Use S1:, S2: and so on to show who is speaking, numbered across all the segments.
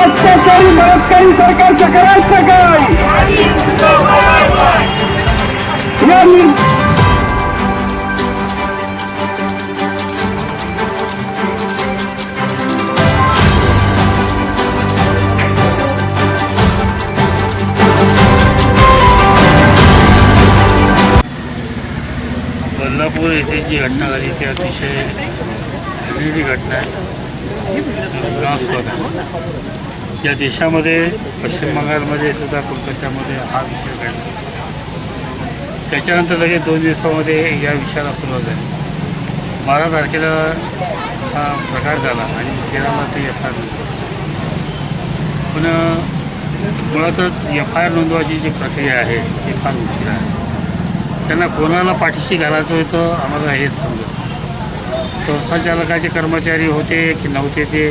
S1: लुटमारी बलात्कारी सरकारचं करायचं काय या नि-
S2: बदलापूर येथे जी घटना झाली ती अतिशय घटना आहे. विनाशस्पद आहे. या देशामध्ये पश्चिम बंगालमध्ये सुद्धा कोलकात्यामध्ये हा विषय घडला. त्याच्यानंतर लगेच दोन दिवसामध्ये या विषयाला सुरुवात झाली. बारा तारखेला हा प्रकार झाला आणि तेराला ते एफ आय आर पण मुळातच एफ आय आर नोंदवायची जी प्रक्रिया आहे ती फार उशीर आहे. त्यांना कोणाला पाठीशी घालायचं होतं आम्हाला हेच समजत संस्थाचालकाचे कर्मचारी होते की नव्हते ते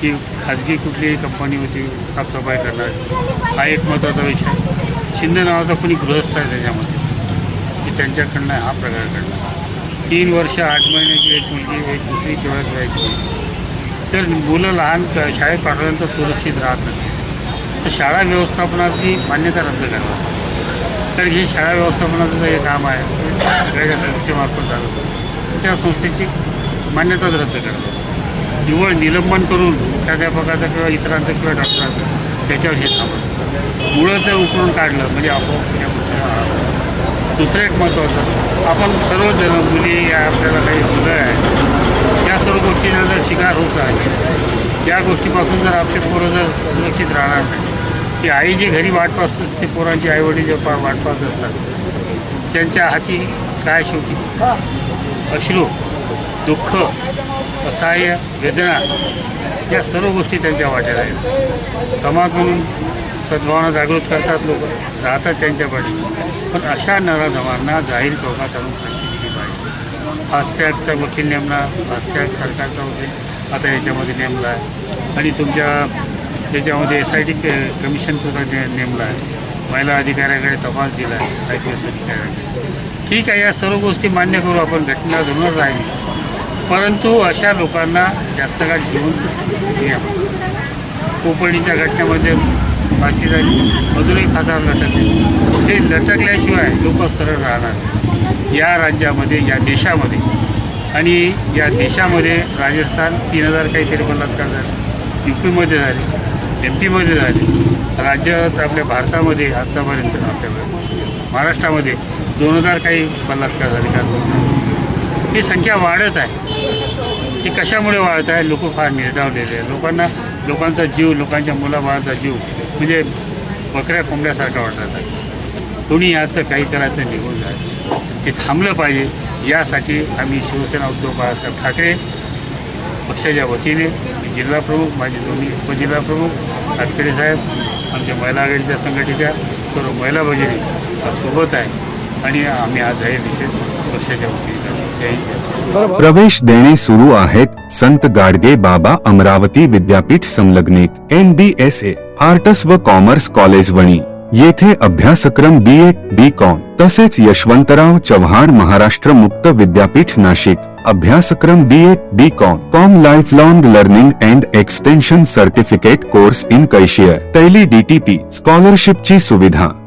S2: की खाजगी कुठली कंपनी होती साफसफाई करणार. हा एक महत्त्वाचा विषय. शिंदे नावाचा कोणी गृहस्थ आहे त्याच्यामध्ये. की त्यांच्याकडनं हा प्रकार घडला तीन वर्ष आठ महिन्याची एक मुलगी एक दुसरी किंवा जायची तर मुलं लहान शाळेत पाठवल्यानंतर सुरक्षित राहत नसते तर शाळा व्यवस्थापनाची मान्यता रद्द करणार. तर हे शाळा व्यवस्थापनाचं जे काम आहे सगळ्या संस्थेमार्फत झालं. त्या संस्थेची मान्यताच रद्द करणार. निवळ निलंबन करून मुख्याध्यापकाचं किंवा इतरांचं किंवा डॉक्टरांचं त्याच्यावर हे थांबलं मुळं जर उकळून काढलं म्हणजे आपोआप या गोष्टी दुसरं एक महत्त्वाचं आपण सर्वजण मुली आपल्याला काही मुलं आहे या सर्व गोष्टींना जर शिकार होत राहिले या गोष्टीपासून जर आपले पोरं जर सुरक्षित राहणार नाही की आई जी घरी वाट पाहत असते पोरांची आईवडील जे पा वाट पाहत असतात त्यांच्या हाती काय शेवटी अश्रू. दुःख असहाय्य वेदना या सर्व गोष्टी त्यांच्या वाट्याला आहेत. समाज म्हणून सद्भावना जागृत करतात लोक राहतात त्यांच्या पाठी. पण अशा नराधमांना जाहीर चौकात आणून फाशी दिली पाहिजे. फास्टॅगचा वकील नेमला फास्टॅग सरकारचा वकील आता याच्यामध्ये नेमला आहे. आणि तुमच्या त्याच्यामध्ये एस आय टी कमिशनसुद्धा ने नेमला आहे. महिला अधिकाऱ्याकडे तपास दिला आहे आय पी एस अधिकाऱ्याकडे. ठीक आहे या सर्व गोष्टी मान्य करू आपण घटना धरून राहिली परंतु अशा लोकांना जास्त काळ जिवंतच ठेवू आपण घटनेमध्ये फाशी झाली अजूनही फासावर लटकले ते लटकल्याशिवाय लोक सरळ राहणार या राज्यामध्ये या देशामध्ये आणि या देशामध्ये राजस्थान तीन हजार काहीतरी बलात्कार झाले. यू पीमध्ये झाले एम पीमध्ये झाले. राज्यात आपल्या भारतामध्ये आत्तापर्यंत आपल्याकडे महाराष्ट्रामध्ये दोन हजार काही बलात्कार झाले. का ही संख्या वाढत आहे. ही कशामुळे वाढत आहे? लोक फार निर्धावलेले आहे लोकांना लोकांचा जीव लोकांच्या मुलाबाळाचा जीव म्हणजे बकऱ्या कोंबड्यासारखा वाटत आहे. कोणी याचं काही करायचं निघून जायचं. हे थांबलं पाहिजे. यासाठी आम्ही शिवसेना उद्धव बाळासाहेब ठाकरे पक्षाच्या वतीने जिल्हाप्रमुख माझे दोन्ही उपजिल्हाप्रमुख हातकडे साहेब आमच्या महिला आघाडीच्या संघटनेच्या सर्व महिला भगिनी सोबत आहे. आणि आम्ही आज हे निषेध पक्षाच्या वतीने
S3: प्रवेश देणे सुरू आहेत. संत गाडगे बाबा अमरावती विद्यापीठ संलग्नित N B S A arts व कॉमर्स कॉलेज वणी. येथे अभ्यासक्रम बी ए बी कॉम तसेच यशवंतराव चव्हाण महाराष्ट्र मुक्त विद्यापीठ नाशिक. अभ्यासक्रम B A B com com life long learning and extension certificate course in cashier Tally DTP स्कॉलरशिपची सुविधा.